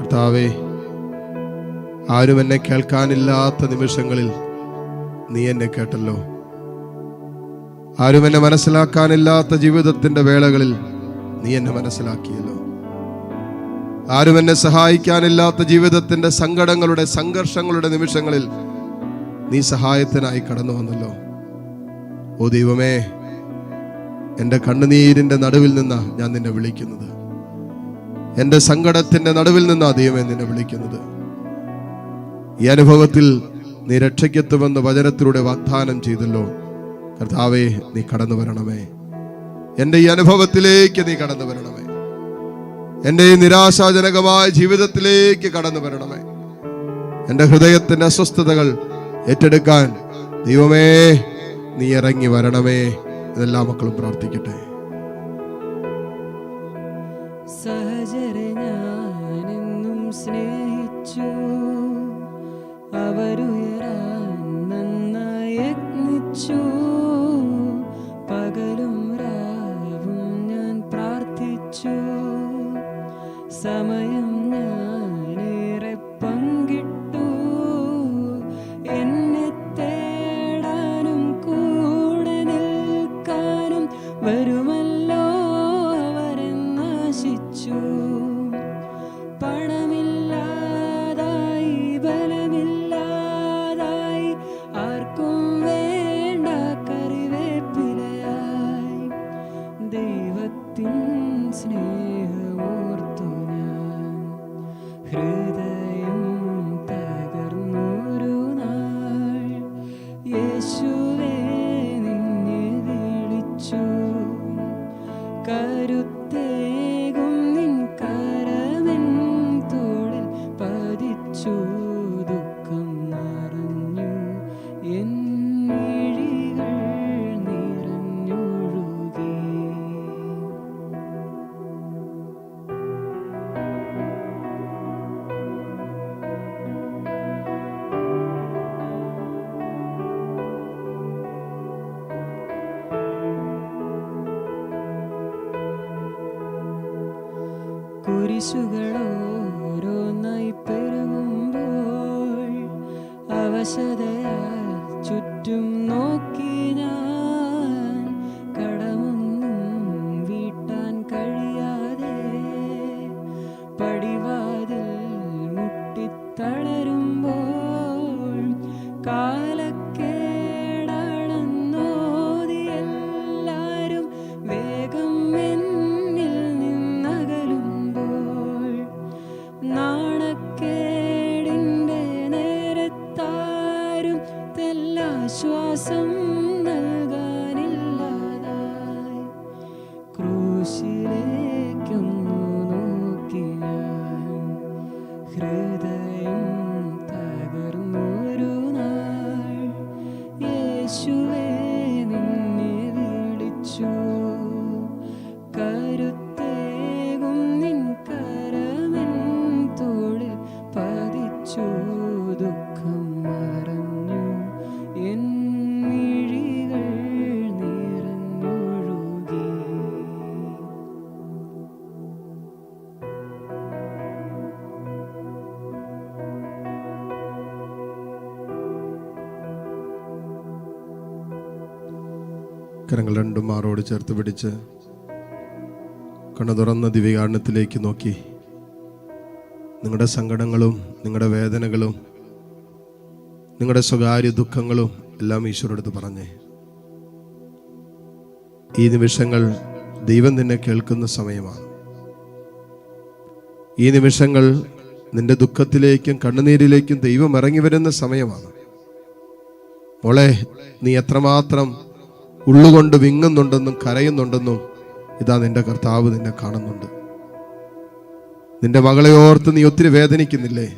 കർത്താവേ ആരും എന്നെ കേൾക്കാനില്ലാത്ത നിമിഷങ്ങളിൽ നീ എന്നെ കേട്ടല്ലോ. ആരും എന്നെ മനസ്സിലാക്കാനില്ലാത്ത ജീവിതത്തിന്റെ വേളകളിൽ നീ എന്നെ മനസ്സിലാക്കിയല്ലോ. ആരും എന്നെ സഹായിക്കാനില്ലാത്ത ജീവിതത്തിന്റെ സങ്കടങ്ങളുടെ സംഘർഷങ്ങളുടെ നിമിഷങ്ങളിൽ നീ സഹായത്തിനായി കടന്നു വന്നല്ലോ. ഓ ദൈവമേ എന്റെ കണ്ണുനീരിന്റെ നടുവിൽ നിന്ന് ഞാൻ നിന്നെ വിളിക്കുന്നത്. എന്റെ സങ്കടത്തിന്റെ നടുവിൽ നിന്ന് ദൈവമേ നിന്നെ വിളിക്കുന്നത്. ഈ അനുഭവത്തിൽ നീ രക്ഷയ്ക്കെത്തുമെന്ന് വചനത്തിലൂടെ വാഗ്ദാനം ചെയ്തല്ലോ. കർത്താവേ നീ കടന്നു വരണമേ. എന്റെ ഈ അനുഭവത്തിലേക്ക് നീ കടന്നു വരണമേ. എന്റെ ഈ നിരാശാജനകമായ ജീവിതത്തിലേക്ക് കടന്നു വരണമേ. എന്റെ ഹൃദയത്തിന്റെ അസ്വസ്ഥതകൾ ഏറ്റെടുക്കാൻ ദൈവമേ നീ ഇറങ്ങി വരണമേ. ഇതെല്ലാ മക്കളും പ്രാർത്ഥിക്കട്ടെ. സമയം ഞാനേറെ പങ്കിട്ടു. എന്നെ തേടാനും കൂടെ നിൽക്കാനും വരുമല്ലോ അവരെന്നാശിച്ചു. പണമില്ലാതായി കുരിശുകളോരോന്നായി പെരുകുമ്പോൾ അവശതയാൽ kırdı കരങ്ങൾ രണ്ടും മാറോട് ചേർത്ത് പിടിച്ച് കണ്ണു തുറന്ന ദിവ്യകാരണത്തിലേക്ക് നോക്കി. നിങ്ങളുടെ സങ്കടങ്ങളും നിങ്ങളുടെ വേദനകളും നിങ്ങളുടെ സ്വകാര്യ ദുഃഖങ്ങളും എല്ലാം ഈശ്വരടുത്ത് പറഞ്ഞേ. ഈ നിമിഷങ്ങൾ ദൈവം നിന്നെ കേൾക്കുന്ന സമയമാണ്. ഈ നിമിഷങ്ങൾ നിന്റെ ദുഃഖത്തിലേക്കും കണ്ണുനീരിലേക്കും ദൈവം ഇറങ്ങി വരുന്ന സമയമാണ്. മോളെ നീ എത്രമാത്രം ഉള്ളുകൊണ്ട് വിങ്ങുന്നുണ്ടെന്നും കരയുന്നുണ്ടെന്നും ഇതാ നിന്റെ കർത്താവ് നിന്നെ കാണുന്നുണ്ട്. നിന്റെ മകളെ ഓർത്ത് നീ ഒത്തിരി വേദനിക്കുന്നില്ലേ?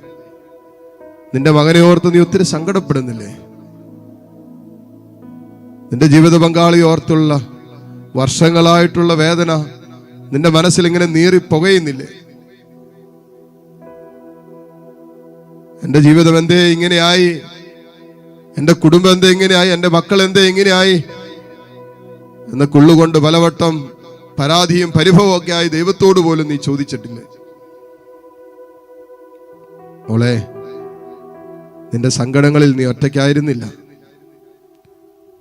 നിന്റെ മകനെ ഓർത്ത് നീ ഒത്തിരി സങ്കടപ്പെടുന്നില്ലേ? നിന്റെ ജീവിത പങ്കാളി ഓർത്തുള്ള വർഷങ്ങളായിട്ടുള്ള വേദന നിന്റെ മനസ്സിൽ ഇങ്ങനെ നീറി പുകയുന്നില്ലേ? എന്റെ ജീവിതം എന്തേ ഇങ്ങനെയായി? എന്റെ കുടുംബം എന്തേ ഇങ്ങനെയായി? എന്റെ മക്കൾ എന്തേ ഇങ്ങനെയായി? എന്ന കുള്ളുകൊണ്ട് പലവട്ടം പരാതിയും പരിഭവവും ഒക്കെ ആയി ദൈവത്തോട് പോലും നീ ചോദിച്ചിട്ടില്ലേ. മോളെ നിന്റെ സങ്കടങ്ങളിൽ നീ ഒറ്റയ്ക്കായിരുന്നില്ല.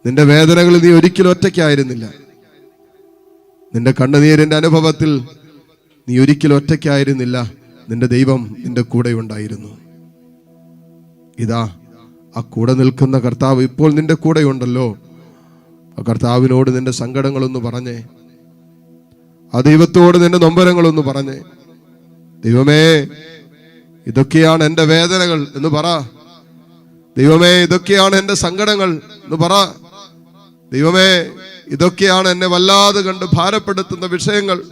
നിന്റെ വേദനകളിൽ നീ ഒരിക്കലും ഒറ്റയ്ക്കായിരുന്നില്ല. നിന്റെ കണ്ണുനീരിന്റെ അനുഭവത്തിൽ നീ ഒരിക്കലും ഒറ്റയ്ക്കായിരുന്നില്ല. നിന്റെ ദൈവം നിന്റെ കൂടെ ഉണ്ടായിരുന്നു. ഇതാ ആ കൂടെ നിൽക്കുന്ന കർത്താവ് ഇപ്പോൾ നിന്റെ കൂടെയുണ്ടല്ലോ കർത്താവിനോട് നിന്റെ സങ്കടങ്ങളൊന്ന് പറഞ്ഞേ. ആ ദൈവത്തോട് നിന്റെ നൊമ്പരങ്ങളൊന്ന് പറഞ്ഞേ. ദൈവമേ ഇതൊക്കെയാണ് എന്റെ വേദനകൾ എന്ന് പറ. ദൈവമേ ഇതൊക്കെയാണ് എന്റെ സങ്കടങ്ങൾ എന്ന് പറ. ദൈവമേ ഇതൊക്കെയാണ് എന്നെ വല്ലാതെ കണ്ട് ഭാരപ്പെടുത്തുന്ന വിഷയങ്ങൾ.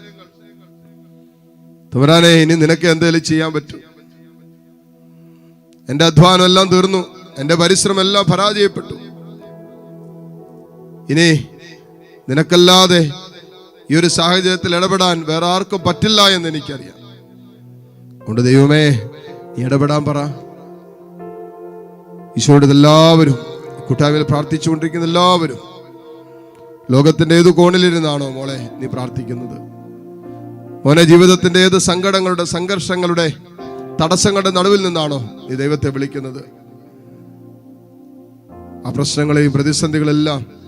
തുമരാനെ ഇനി നിനക്ക് എന്തേലും ചെയ്യാൻ പറ്റും. എന്റെ അധ്വാനം എല്ലാം തീർന്നു. എന്റെ പരിശ്രമം എല്ലാം പരാജയപ്പെട്ടു. ഇനി നിനക്കല്ലാതെ ഈ ഒരു സാഹചര്യത്തിൽ ഇടപെടാൻ വേറെ ആർക്കും പറ്റില്ല എന്ന് എനിക്കറിയാം. അതുകൊണ്ട് ദൈവമേ നീ ഇടപെടാൻ പറ. ഈശോയുടെ എല്ലാവരും കൂട്ടായ്മയിൽ പ്രാർത്ഥിച്ചുകൊണ്ടിരിക്കുന്ന എല്ലാവരും ലോകത്തിന്റെ ഏത് കോണിലിരുന്നാണോ മോളെ നീ പ്രാർത്ഥിക്കുന്നത്. മോനെ ജീവിതത്തിന്റെ ഏത് സങ്കടങ്ങളുടെ സംഘർഷങ്ങളുടെ തടസ്സങ്ങളുടെ നടുവിൽ നിന്നാണോ നീ ദൈവത്തെ വിളിക്കുന്നത്. ആ പ്രശ്നങ്ങളെയും പ്രതിസന്ധികളെല്ലാം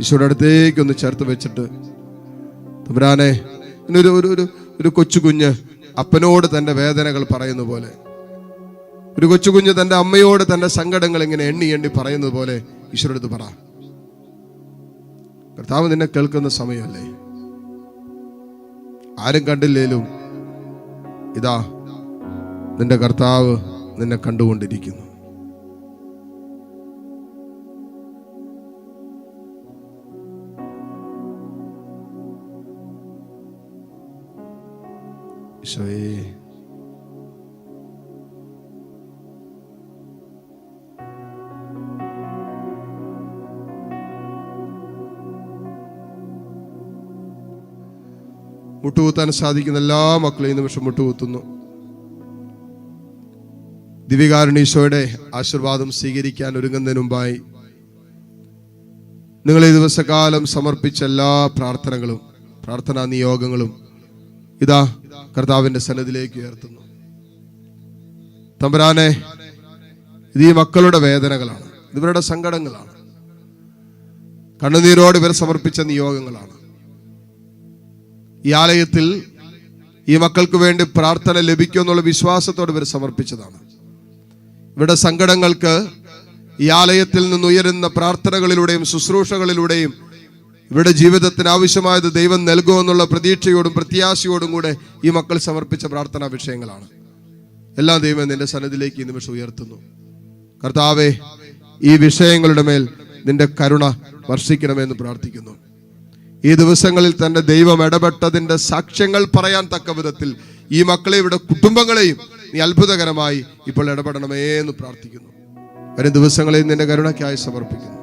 ഈശോയുടെ അടുത്തേക്ക് ഒന്ന് ചേർത്ത് വെച്ചിട്ട്. തമ്പുരാനെ ഒരു ഒരു ഒരു ഒരു കൊച്ചു കുഞ്ഞ് അപ്പനോട് തന്റെ വേദനകൾ പറയുന്ന പോലെ ഒരു കൊച്ചു കുഞ്ഞ് തന്റെ അമ്മയോട് തന്റെ സങ്കടങ്ങൾ ഇങ്ങനെ എണ്ണി എണ്ണി പറയുന്നത് പോലെ ഈശ്വരടുത്ത് പറ. കർത്താവ് നിന്നെ കേൾക്കുന്ന സമയമല്ലേ? ആരും കണ്ടില്ലേലും ഇതാ നിന്റെ കർത്താവ് നിന്നെ കണ്ടുകൊണ്ടിരിക്കുന്നു. ഈശോയേ മുട്ടുകുത്താൻ സാധിക്കുന്ന എല്ലാ മക്കളെയും നിമിഷം മുട്ടുകുത്തുന്നു. ദിവ്യകാരുണീശോയുടെ ആശീർവാദം സ്വീകരിക്കാൻ ഒരുങ്ങുന്നതിന് മുമ്പായി നിങ്ങൾ ഈ ദിവസകാലം സമർപ്പിച്ച എല്ലാ പ്രാർത്ഥനകളും പ്രാർത്ഥനാ നിയോഗങ്ങളും ഇതാ കർത്താവിന്റെ സന്നദ്ധിയിലേക്ക് ഉയർത്തുന്നു. തമ്പുരാനെ ഇത് ഈ മക്കളുടെ വേദനകളാണ് ഇവരുടെ സങ്കടങ്ങളാണ്. കണ്ണുനീരോട് ഇവർ സമർപ്പിച്ച നിയോഗങ്ങളാണ്. ഈ ആലയത്തിൽ ഈ മക്കൾക്ക് വേണ്ടി പ്രാർത്ഥന ലഭിക്കുമെന്നുള്ള വിശ്വാസത്തോട് ഇവർ സമർപ്പിച്ചതാണ്. ഇവരുടെ സങ്കടങ്ങൾക്ക് ഈ ആലയത്തിൽ നിന്ന് ഉയരുന്ന പ്രാർത്ഥനകളിലൂടെയും ശുശ്രൂഷകളിലൂടെയും ഇവരുടെ ജീവിതത്തിന് ആവശ്യമായത് ദൈവം നൽകുമെന്നുള്ള പ്രതീക്ഷയോടും പ്രത്യാശയോടും കൂടെ ഈ മക്കൾ സമർപ്പിച്ച പ്രാർത്ഥനാ വിഷയങ്ങളാണ്. എല്ലാം ദൈവം നിന്റെ സന്നദ്ധിലേക്ക് ഈ നിമിഷം ഉയർത്തുന്നു. കർത്താവെ ഈ വിഷയങ്ങളുടെ മേൽ നിന്റെ കരുണ വർഷിക്കണമെന്ന് പ്രാർത്ഥിക്കുന്നു. ഈ ദിവസങ്ങളിൽ തന്നെ ദൈവം ഇടപെട്ടതിന്റെ സാക്ഷ്യങ്ങൾ പറയാൻ തക്ക വിധത്തിൽ ഈ മക്കളെ ഇവിടെ കുടുംബങ്ങളെയും നീ അത്ഭുതകരമായി ഇപ്പോൾ ഇടപെടണമേ എന്ന് പ്രാർത്ഥിക്കുന്നു. വരും ദിവസങ്ങളെയും നിന്റെ കരുണയ്ക്കായി സമർപ്പിക്കുന്നു.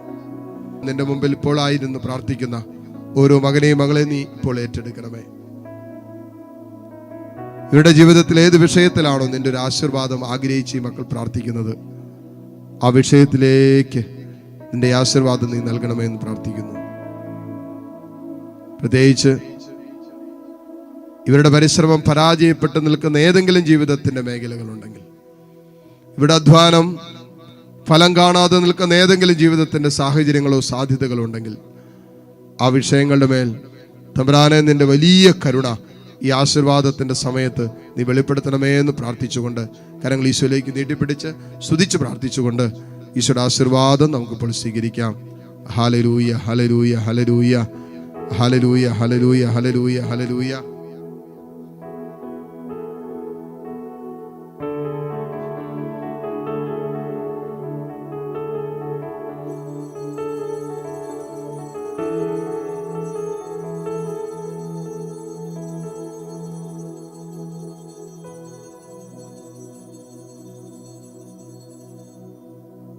നിന്റെ മുമ്പിൽ ഇപ്പോൾ ആയിരുന്നു പ്രാർത്ഥിക്കുന്ന ഓരോ മകനെയും മകളെ നീ ഇപ്പോൾ ഏറ്റെടുക്കണമേ. ഇവരുടെ ജീവിതത്തിൽ ഏത് വിഷയത്തിലാണോ നിന്റെ ഒരു ആശീർവാദം ആഗ്രഹിച്ച് ഈ മക്കൾ പ്രാർത്ഥിക്കുന്നത് ആ വിഷയത്തിലേക്ക് നിന്റെ ആശീർവാദം നീ നൽകണമേ എന്ന് പ്രാർത്ഥിക്കുന്നു. പ്രത്യേകിച്ച് ഇവരുടെ പരിശ്രമം പരാജയപ്പെട്ട് നിൽക്കുന്ന ഏതെങ്കിലും ജീവിതത്തിന്റെ മേഖലകളുണ്ടെങ്കിൽ ഇവിടെ അധ്വാനം ഫലം കാണാതെ നിൽക്കുന്ന ഏതെങ്കിലും ജീവിതത്തിന്റെ സാഹചര്യങ്ങളോ സാധ്യതകളോ ഉണ്ടെങ്കിൽ ആ വിഷയങ്ങളുടെ മേൽ തമ്പരാനെ നിന്റെ വലിയ കരുണ ഈ ആശീർവാദത്തിന്റെ സമയത്ത് നീ വെളിപ്പെടുത്തണമേ എന്ന് പ്രാർത്ഥിച്ചുകൊണ്ട് കരങ്ങൾ ഈശോയിലേക്ക് നീട്ടിപ്പിടിച്ച് സ്തുതിച്ച് പ്രാർത്ഥിച്ചുകൊണ്ട് ഈശോയുടെ ആശീർവാദം നമുക്കിപ്പോൾ സ്വീകരിക്കാം. Hallelujah hallelujah hallelujah hallelujah hallelujah hallelujah hallelujah